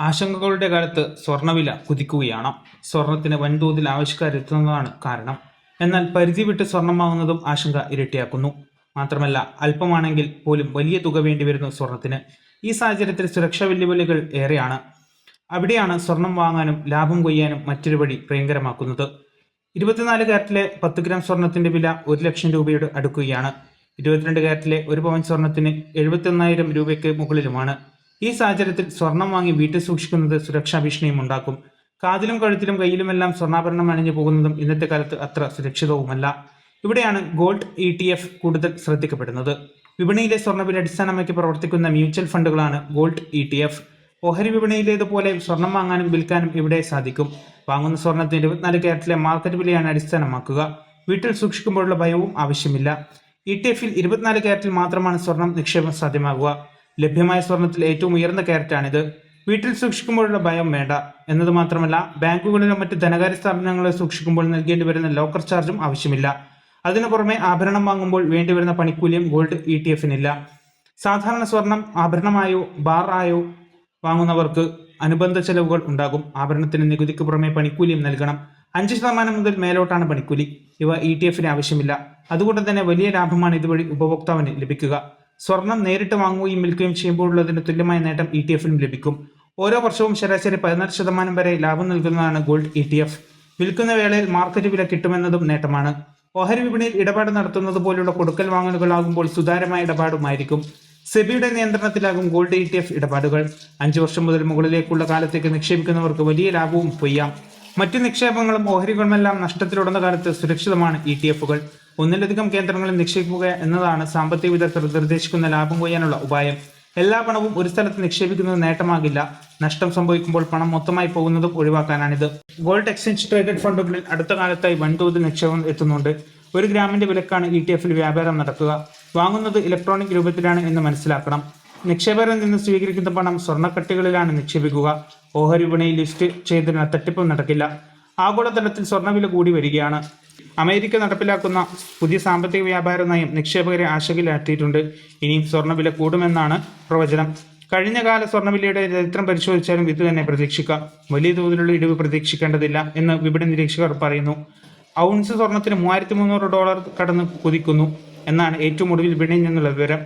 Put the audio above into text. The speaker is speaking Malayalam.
ആശങ്കകളുടെ കാലത്ത് സ്വർണവില കുതിക്കുകയാണ്. സ്വർണത്തിന് വൻതോതിൽ ആവശ്യക്കാരെത്തുന്നതാണ് കാരണം. എന്നാൽ പരിധി വിട്ട് സ്വർണം വാങ്ങുന്നതും ആശങ്ക ഇരട്ടിയാക്കുന്നു. മാത്രമല്ല അല്പമാണെങ്കിൽ പോലും വലിയ തുക വേണ്ടി വരുന്നു സ്വർണത്തിന്. ഈ സാഹചര്യത്തിൽ സുരക്ഷാ വെല്ലുവിളികൾ ഏറെയാണ്. അവിടെയാണ് സ്വർണം വാങ്ങാനും ലാഭം കൊയ്യാനും മറ്റൊരു വഴി ഭയങ്കരമാക്കുന്നത്. ഇരുപത്തിനാല് കാരറ്റിലെ പത്ത് ഗ്രാം സ്വർണത്തിന്റെ വില ഒരു ലക്ഷം രൂപയോട് അടുക്കുകയാണ്. ഇരുപത്തിരണ്ട് കാരറ്റിലെ ഒരു പവൻ സ്വർണത്തിന് എഴുപത്തി രൂപയ്ക്ക് മുകളിലുമാണ്. ഈ സാഹചര്യത്തിൽ സ്വർണം വാങ്ങി വീട്ടിൽ സൂക്ഷിക്കുന്നത് സുരക്ഷാ ഭീഷണിയും ഉണ്ടാക്കും. കാതിലും കഴുത്തിലും കയ്യിലുമെല്ലാം സ്വർണാഭരണം അണിഞ്ഞു പോകുന്നതും ഇന്നത്തെ കാലത്ത് അത്ര സുരക്ഷിതവുമല്ല. ഇവിടെയാണ് ഗോൾഡ് ഇ ടി എഫ് കൂടുതൽ ശ്രദ്ധിക്കപ്പെടുന്നത്. വിപണിയിലെ സ്വർണവില അടിസ്ഥാനമാക്കി പ്രവർത്തിക്കുന്ന മ്യൂച്വൽ ഫണ്ടുകളാണ് ഗോൾഡ് ഇ ടി എഫ് ഓഹരി വിപണിയിലേതുപോലെ സ്വർണം വാങ്ങാനും വിൽക്കാനും ഇവിടെ സാധിക്കും. വാങ്ങുന്ന സ്വർണത്തിന് ഇരുപത്തിനാല് ക്യാരറ്റിലെ മാർക്കറ്റ് വിലയാണ് അടിസ്ഥാനമാക്കുക. വീട്ടിൽ സൂക്ഷിക്കുമ്പോഴുള്ള ഭയവും ആവശ്യമില്ല. ഇ ടി എഫിൽ ഇരുപത്തിനാല് ക്യാരറ്റിൽ മാത്രമാണ് സ്വർണം നിക്ഷേപം സാധ്യമാകുക. ലഭ്യമായ സ്വർണത്തിൽ ഏറ്റവും ഉയർന്ന കയറ്റാണിത് വീട്ടിൽ സൂക്ഷിക്കുമ്പോഴുള്ള ഭയം വേണ്ട. എന്നത് മാത്രമല്ല ബാങ്കുകളിലോ മറ്റ് ധനകാര്യ സ്ഥാപനങ്ങളിലോ സൂക്ഷിക്കുമ്പോൾ നൽകേണ്ടി വരുന്ന ലോക്കർ ചാർജും ആവശ്യമില്ല. അതിനു പുറമെ ആഭരണം വാങ്ങുമ്പോൾ വേണ്ടിവരുന്ന പണിക്കൂലിയും ഗോൾഡ് ഇ ടി എഫിനില്ല സാധാരണ സ്വർണം ആഭരണമായോ ബാറായോ വാങ്ങുന്നവർക്ക് അനുബന്ധ ചെലവുകൾ ഉണ്ടാകും. ആഭരണത്തിന് നികുതിക്ക് പുറമെ പണിക്കൂലിയും നൽകണം. അഞ്ച് ശതമാനം മുതൽ മേലോട്ടാണ് പണിക്കൂലി. ഇവ ഇ ടി എഫിന് ആവശ്യമില്ല. അതുകൊണ്ട് തന്നെ വലിയ ലാഭമാണ് ഇതുവഴി ഉപഭോക്താവിന് ലഭിക്കുക. സ്വർണം നേരിട്ട് വാങ്ങുകയും വിൽക്കുകയും ചെയ്യുമ്പോഴുള്ളതിന് തുല്യമായ നേട്ടം ഇ ടി എഫിനും ലഭിക്കും. ഓരോ വർഷവും ശരാശരി പതിനാറ് ശതമാനം വരെ ലാഭം നൽകുന്നതാണ് ഗോൾഡ് ഇ ടി എഫ് വിൽക്കുന്ന വേളയിൽ മാർക്കറ്റ് വില കിട്ടുമെന്നതും നേട്ടമാണ്. ഓഹരി വിപണിയിൽ ഇടപാട് നടത്തുന്നത് പോലുള്ള കൊടുക്കൽ വാങ്ങലുകളാകുമ്പോൾ സുതാര്യമായ ഇടപാടുമായിരിക്കും. സെബിയുടെ നിയന്ത്രണത്തിലാകും ഗോൾഡ് ഇ ടി എഫ് ഇടപാടുകൾ. അഞ്ചു വർഷം മുതൽ മുകളിലേക്കുള്ള കാലത്തേക്ക് നിക്ഷേപിക്കുന്നവർക്ക് വലിയ ലാഭവും കൊയ്യാം മറ്റു നിക്ഷേപങ്ങളും ഓഹരികളുമെല്ലാം നഷ്ടത്തിലുടന്ന കാലത്ത് സുരക്ഷിതമാണ് ഇ ടി എഫുകൾ ഒന്നിലധികം കേന്ദ്രങ്ങളിൽ നിക്ഷേപിക്കുക എന്നതാണ് സാമ്പത്തിക വിദഗ്ധർ നിർദ്ദേശിക്കുന്ന ലാഭം കൊയ്യാനുള്ള ഉപായം. എല്ലാ പണവും ഒരു സ്ഥലത്ത് നിക്ഷേപിക്കുന്നത് നേട്ടമാകില്ല. നഷ്ടം സംഭവിക്കുമ്പോൾ പണം മൊത്തമായി പോകുന്നതും ഒഴിവാക്കാനാണിത്. ഗോൾഡ് എക്സ്ചേഞ്ച് ട്രേഡഡ് ഫണ്ടുകളിൽ അടുത്ത കാലത്തായി വൻതോതിൽ നിക്ഷേപം എത്തുന്നുണ്ട്. ഒരു ഗ്രാമിന്റെ വിലക്കാണ് ഇ ടി എഫിൽ വ്യാപാരം നടക്കുക. വാങ്ങുന്നത് ഇലക്ട്രോണിക് രൂപത്തിലാണ് എന്ന് മനസ്സിലാക്കണം. നിക്ഷേപകരിൽ നിന്ന് സ്വീകരിക്കുന്ന പണം സ്വർണക്കട്ടികളിലാണ് നിക്ഷേപിക്കുക. ഓഹരി വിപണിയിൽ ലിസ്റ്റ് ചെയ്തതിന് തട്ടിപ്പും നടക്കില്ല. ആഗോളതലത്തിൽ സ്വർണവില കൂടി വരികയാണ്. അമേരിക്ക നടപ്പിലാക്കുന്ന പുതിയ സാമ്പത്തിക വ്യാപാര നയം നിക്ഷേപകരെ ആശങ്കയിലാക്കിയിട്ടുണ്ട് ഇനിയും സ്വർണവില കൂടുമെന്നാണ് പ്രവചനം. കഴിഞ്ഞ കാല സ്വർണവിലയുടെ ചരിത്രം പരിശോധിച്ചാലും ഇത് തന്നെ പ്രതീക്ഷിക്കാം. വലിയ തോതിലുള്ള ഇടിവ് പ്രതീക്ഷിക്കേണ്ടതില്ല എന്ന് വിപണി നിരീക്ഷകർ പറയുന്നു. ഔൺസ് സ്വർണത്തിന് മൂവായിരത്തി മുന്നൂറ് ഡോളർ കടന്ന് കുതിക്കുന്നു എന്നാണ് ഏറ്റവും ഒടുവിൽ വിപണിയിൽ നിന്നുള്ള വിവരം.